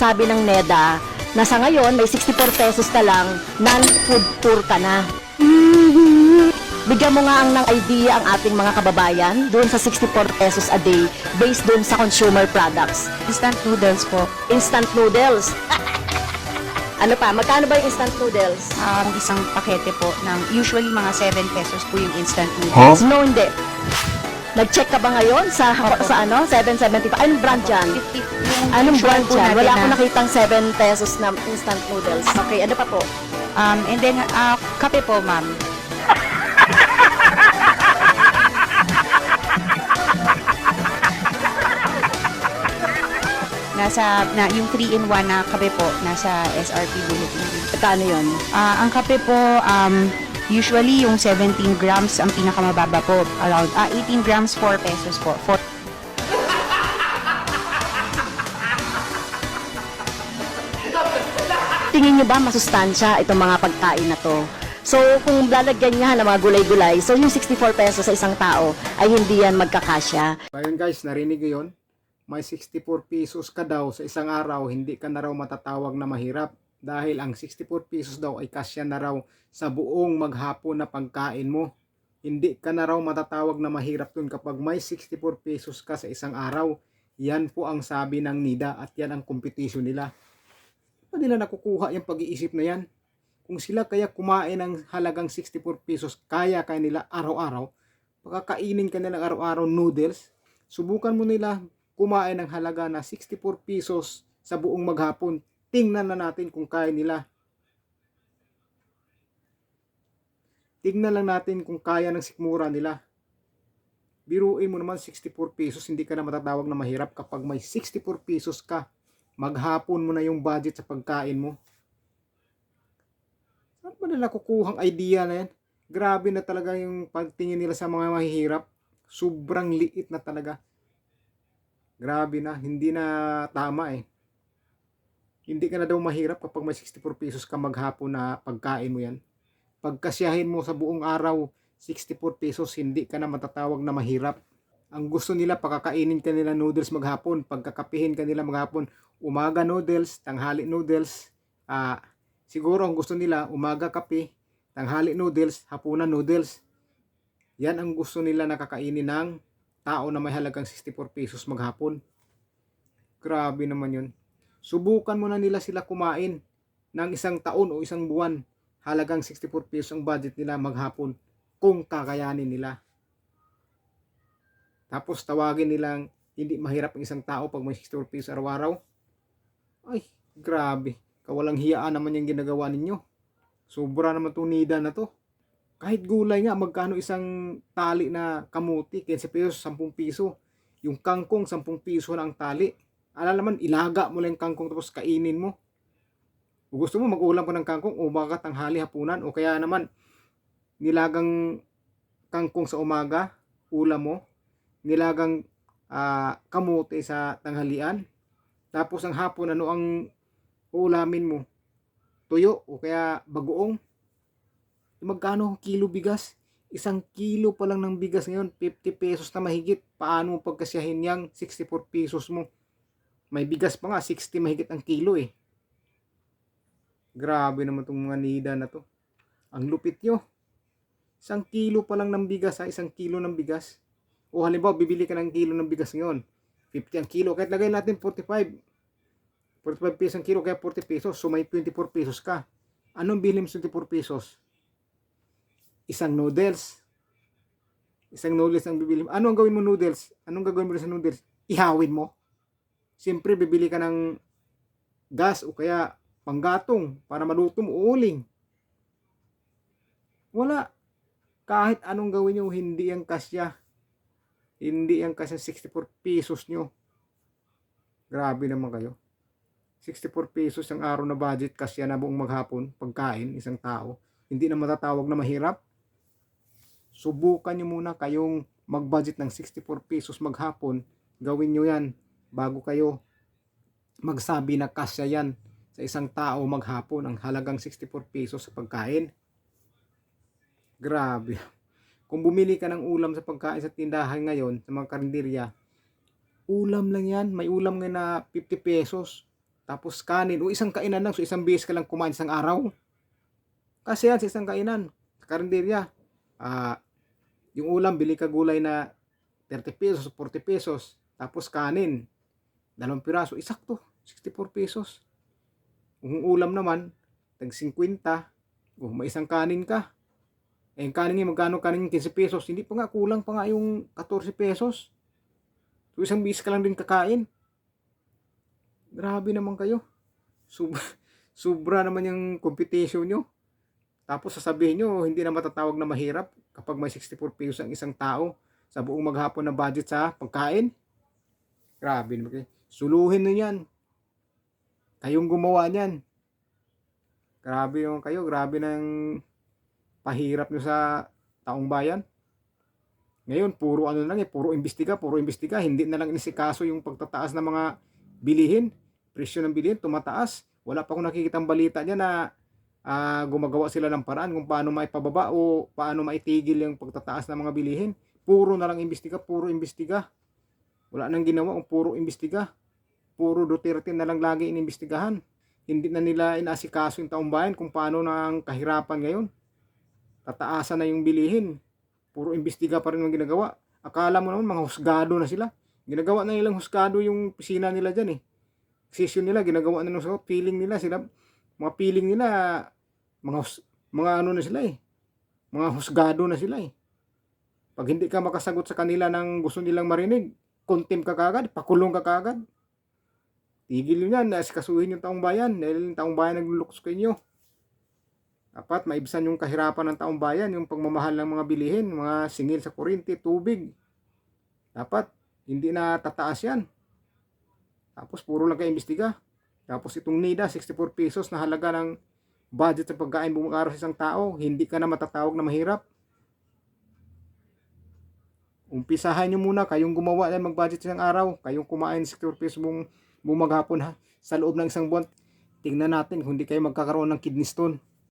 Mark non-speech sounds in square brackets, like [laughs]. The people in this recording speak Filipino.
Sabi ng NEDA na sa ngayon may 64 pesos ka lang, non-food tour ka na. Bigyan mo nga ang ng idea ang ating mga kababayan doon sa 64 pesos a day based doon sa consumer products. Instant noodles po. Instant noodles. [laughs] ano pa? Magkano ba yung instant noodles? Um, isang pakete po ng usually mga 7 pesos po yung instant noodles. No, hindi. Nag-check ka ba ngayon sa sa ano? 775. Anong brand yan? 50 yung Anong usual brand po yan? natin Wala na- akong nakitang 7 pesos na instant noodles. Okay, ano pa po? Um, and then, ah, kape po, ma'am. Nasa, na, yung 3-in-1 na kape po, nasa SRP bulletin. Magkano yun? Ah, ang kape po, um, usually yung 17 grams ang pinakamababa po. Around, ah, 18 grams, 4 pesos po. 4 [laughs] Tingin nyo ba masustansya itong mga pagkain na to? So, kung lalagyan niya ng mga gulay-gulay, so yung 64 pesos sa isang tao ay hindi yan magkakasya. Ayun guys, narinig ko yun. May 64 pesos ka daw sa isang araw, hindi ka na raw matatawag na mahirap. Dahil ang 64 pesos daw ay kasya na raw sa buong maghapon na pagkain mo. Hindi ka na raw matatawag na mahirap dun kapag may 64 pesos ka sa isang araw. Yan po ang sabi ng NIDA at yan ang competition nila. Paano nila nakukuha yung pag-iisip na yan? Kung sila kaya kumain ng halagang 64 pesos, kaya kaya nila araw-araw, pagkakainin ka nilang araw-araw noodles, subukan mo nila kumain ng halaga na 64 pesos sa buong maghapon. Tingnan na natin kung kaya nila. Tingnan lang natin kung kaya ng sikmura nila. Biruin mo naman 64 pesos, hindi ka na matatawag na mahirap kapag may 64 pesos ka. Maghapon mo na yung budget sa pagkain mo. Saan ba nila kukuhang idea na yan? Grabe na talaga yung pagtingin nila sa mga mahihirap. Sobrang liit na talaga. Grabe na, hindi na tama eh. Hindi ka na daw mahirap kapag may 64 pesos ka maghapon na pagkain mo yan. Pagkasyahin mo sa buong araw, 64 pesos, hindi ka na matatawag na mahirap. Ang gusto nila, pakakainin ka nila noodles maghapon, pagkakapihin ka nila maghapon, umaga noodles, tanghali noodles, ah, siguro ang gusto nila, umaga kape, tanghali noodles, hapunan noodles. Yan ang gusto nila nakakainin ng tao na may halagang 64 pesos maghapon. Grabe naman yun. Subukan mo na nila sila kumain ng isang taon o isang buwan. Halagang 64 pesos ang budget nila maghapon kung kakayanin nila. Tapos tawagin nilang hindi mahirap ang isang tao pag may 64 pesos araw-araw. Ay, grabe. Kawalang hiyaan naman yung ginagawa ninyo. Sobra naman itong nida na to. Kahit gulay nga, magkano isang tali na kamuti, 15 pesos, 10 piso. Yung kangkong, 10 piso na ang tali. Alam naman, ilaga mo lang yung kangkong tapos kainin mo. Kung gusto mo, mag-ulam ka ng kangkong baka tanghali hapunan o kaya naman, nilagang kangkong sa umaga, ulam mo. Nilagang ah, kamote sa tanghalian. Tapos ang hapon, ano ang ulamin mo? Tuyo o kaya bagoong. Magkano kilo bigas? Isang kilo pa lang ng bigas ngayon, 50 pesos na mahigit. Paano mo pagkasyahin yang 64 pesos mo? May bigas pa nga, 60 mahigit ang kilo eh. Grabe naman itong mga nida na to. Ang lupit nyo. Isang kilo pa lang ng bigas ha, isang kilo ng bigas. O halimbawa, bibili ka ng kilo ng bigas ngayon. 50 ang kilo. Kahit lagay natin 45. 45 pesos ang kilo, kaya 40 pesos. So may 24 pesos ka. Anong bilhin mo sa 24 pesos? Isang noodles. Isang noodles ang bibili mo. Ano ang gawin mo noodles? Anong gagawin mo sa noodles? Ihawin mo. Siyempre, bibili ka ng gas o kaya panggatong para maluto mo uling. Wala. Kahit anong gawin nyo, hindi ang kasya. Hindi ang kasya 64 pesos nyo. Grabe naman kayo. 64 pesos ang araw na budget kasya na buong maghapon, pagkain, isang tao. Hindi na matatawag na mahirap. Subukan nyo muna kayong mag-budget ng 64 pesos maghapon. Gawin nyo yan bago kayo magsabi na kasya yan sa isang tao maghapon ang halagang 64 pesos sa pagkain. Grabe. Kung bumili ka ng ulam sa pagkain sa tindahan ngayon, sa mga karinderya, ulam lang yan. May ulam ngayon na 50 pesos. tapos kanin, o isang kainan lang, so isang beses ka lang kumain isang araw. Kasi yan sa isang kainan, sa karinderya, ah, yung ulam, bili ka gulay na 30 pesos, 40 pesos, tapos kanin, dalawang piraso, isakto, 64 pesos. Kung ulam naman, tag 50, oh, may isang kanin ka. Eh, yung kanin niya, magkano kanin yung 15 pesos? Hindi pa nga, kulang pa nga yung 14 pesos. So, isang bis ka lang din kakain. Grabe naman kayo. Sobra, [laughs] sobra naman yung competition nyo. Tapos sasabihin nyo, hindi na matatawag na mahirap kapag may 64 pesos ang isang tao sa buong maghapon na budget sa pagkain. Grabe naman kayo. Suluhin nyo yan. Kayong gumawa niyan. Grabe yung kayo. Grabe ng pahirap nyo sa taong bayan. Ngayon, puro ano lang eh, puro imbestiga, puro imbestiga. Hindi na lang inisikaso yung pagtataas ng mga bilihin. Presyo ng bilihin, tumataas. Wala pa akong nakikitang balita niya na ah, gumagawa sila ng paraan kung paano maipababa o paano maitigil yung pagtataas ng mga bilihin. Puro na lang imbestiga, puro imbestiga. Wala nang ginawa kung puro imbestiga. Puro Duterte na lang lagi inimbestigahan. Hindi na nila inasikaso yung taong bayan kung paano ang kahirapan ngayon. Tataasan na yung bilihin. Puro imbestiga pa rin ang ginagawa. Akala mo naman mga husgado na sila. Ginagawa na nilang husgado yung pisina nila dyan eh. Session nila, ginagawa na nung feeling nila sila mga feeling nila mga hus- mga ano na sila eh. Mga husgado na sila eh. Pag hindi ka makasagot sa kanila ng gusto nilang marinig, contempt ka kagad, pakulong ka kagad. Tigil nyo yan, asikasuhin yung taong bayan dahil yung taong bayan nagluluks sa inyo. Dapat maibsan yung kahirapan ng taong bayan, yung pagmamahal ng mga bilihin, mga singil sa kuryente, tubig. Dapat hindi na tataas yan. Tapos puro lang kayo imbestiga. Tapos itong NIDA, 64 pesos na halaga ng budget sa pagkain buong isang tao, hindi ka na matatawag na mahirap. Umpisahan nyo muna, kayong gumawa na mag-budget sa isang araw, kayong kumain 64 pesos buong, buong maghapon ha, sa loob ng isang buwan. Tingnan natin kung hindi kayo magkakaroon ng kidney stone.